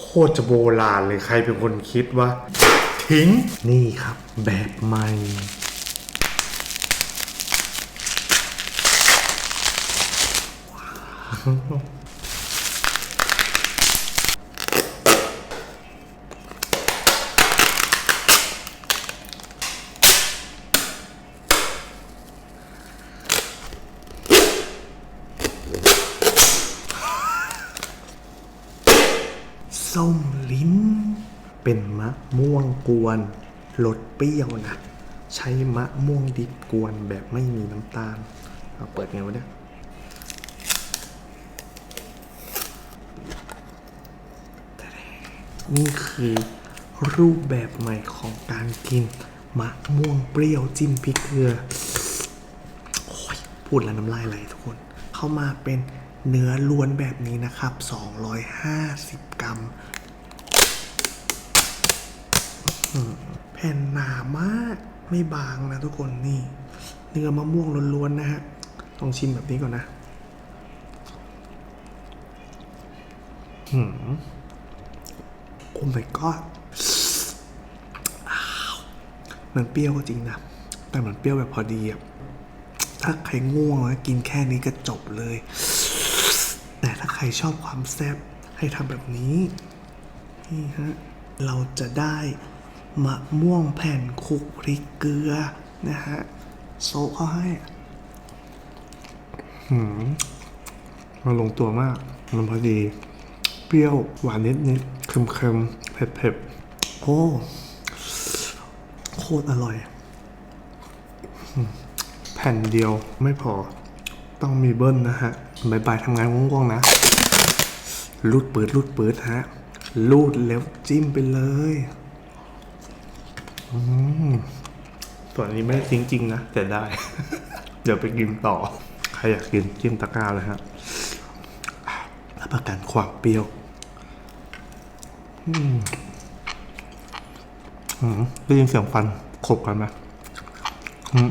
โคตรจะโบราณเลยใครเป็นคนคิดว่าทิ้งนี่ครับ แบบใหม่ ส้มลิ้น เป็นมะม่วงกวนรสเปรี้ยวนะ ใช้มะม่วงดิบกวนแบบไม่มีน้ำตาลเอาเปิดไงวะเนี่ยนี่คือรูปแบบใหม่ของการกินมะม่วงเปรี้ยวจิ้มพริกเกลือโอ้ยพูดแล้วน้ำลายไหลทุกคน เข้ามาเป็นเนื้อล้วนแบบนี้นะครับ 250 กรัม แผ่นหนามากไม่บางนะทุกคนนี่ เนื้อมะม่วงล้วนๆนะฮะลองชิมแบบนี้ก่อนนะหืมโอ้ my god มันเปรี้ยวก็จริงนะ แต่มันเปรี้ยวแบบพอดีอะถ้าใครง่วงกินแค่นี้ก็จบเลย แต่ถ้าใครชอบความแซ่บให้ทำแบบนี้ นี่ฮะ เราจะได้ มะม่วงแผ่นคลุกพริกเกลือนะฮะโซะเขาให้หืมมันลงตัวมาก มันพอดี เปรี้ยวหวานนิดนิดๆเค็มเค็มๆเผ็ดเผ็ดๆโอ้โคตรอร่อย แผ่นเดียวไม่พอต้องมีเบิ้ลนะฮะบายบายทำงานง่วงๆนะ รูดปืดรูดปืดฮะรูดแล้วจิ้มไปเลยอืม ส่วนนี้ไม่ได้ทิ้งจริงนะแต่ได้ เดี๋ยวไปกินต่อ ใครอยากกินจิ้มตะกร้าเลยฮะรับประกันความเปรี้ยวอืมอืมได้ยินเสียงฟันขบกันไหมอืม